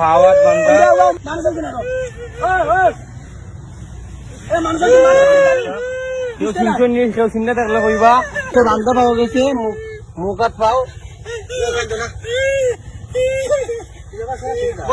ফাওয়াত বান্দা কেউ চিনছো নি? কেউ চিন্তা থাকলে কইবা। বান্দা পাওয়া গেছে মুখাত পাও। ও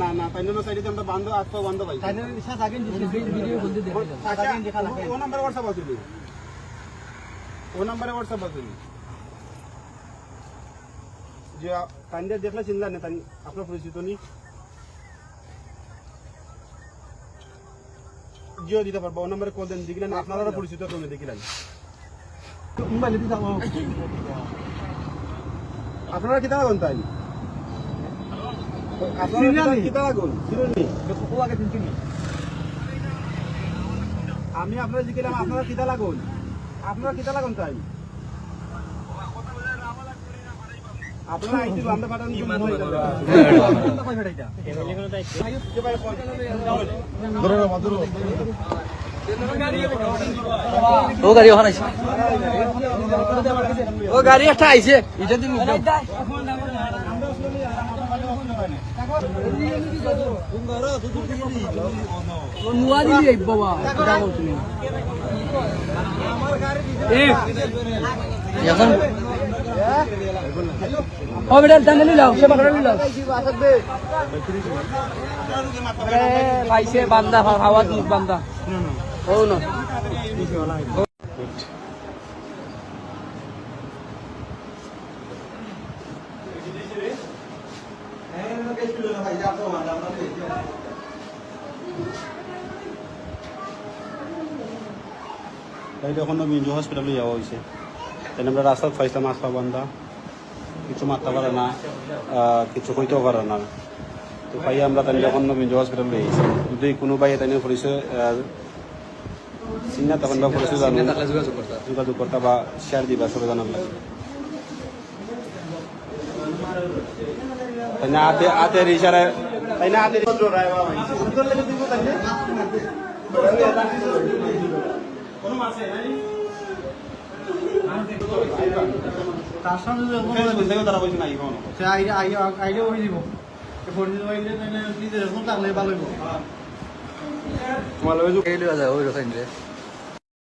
না না। তাই জন্য সাইডে আমরা বান্ধব আসব বান্ধব আচ্ছা ও নাম্বারে হোয়াটসঅ্যাপ আছে ও নাম্বারে হোয়াটসঅ্যাপ আছে যে কান্দে দেখলে চিন্তা নেই আপনার পরিচিত নি জিও দিতে পারব ও নম্বরে কল দেন দেখলেন আপনারা পরিচিত তুমি দেখিলেন আপনারা কিতা লাগুন তাই? আমি আপনারা জিকিলাম আপনারা কিতা লাগুন? আপনারা কিতা লাগুন তাই? ও গাড়ি ওখানে আইছে ও গাড়ি একটা আইছে। এটা বলছি এখন ও বেটা টানে নিলাও সে বাকড়া নিলাও পাইছে বান্দা হাওয়া মুখ বান্দা। ও না। যখন মিঞ্জু হসপিটালে যাওয়া হয়েছে তাই আমরা রাস্তাত পাইছিলাম কিছু মারতে পারে না কিছু কইতেও পারে না। তো পাই আমরা তাই যখন মিঞ্জু হসপিটালে গেছি যদি কোনো ভাই তাই পরিচয় চিন্তা তখন বা পরিচয় জানো যোগাযোগ করতে বা শেয়ার দিবা সবাই জানার লাগে তাই না হাতে হাতের ইশারায় তাই না হাতের তার সামনে তারা বলছে না ইভন সে আইডিয়া হয়ে দিব ফোন দিলে নিজের ফোন থাকলে ভালো হইব তোমার লগে এই লওয়া যায় ওই রকম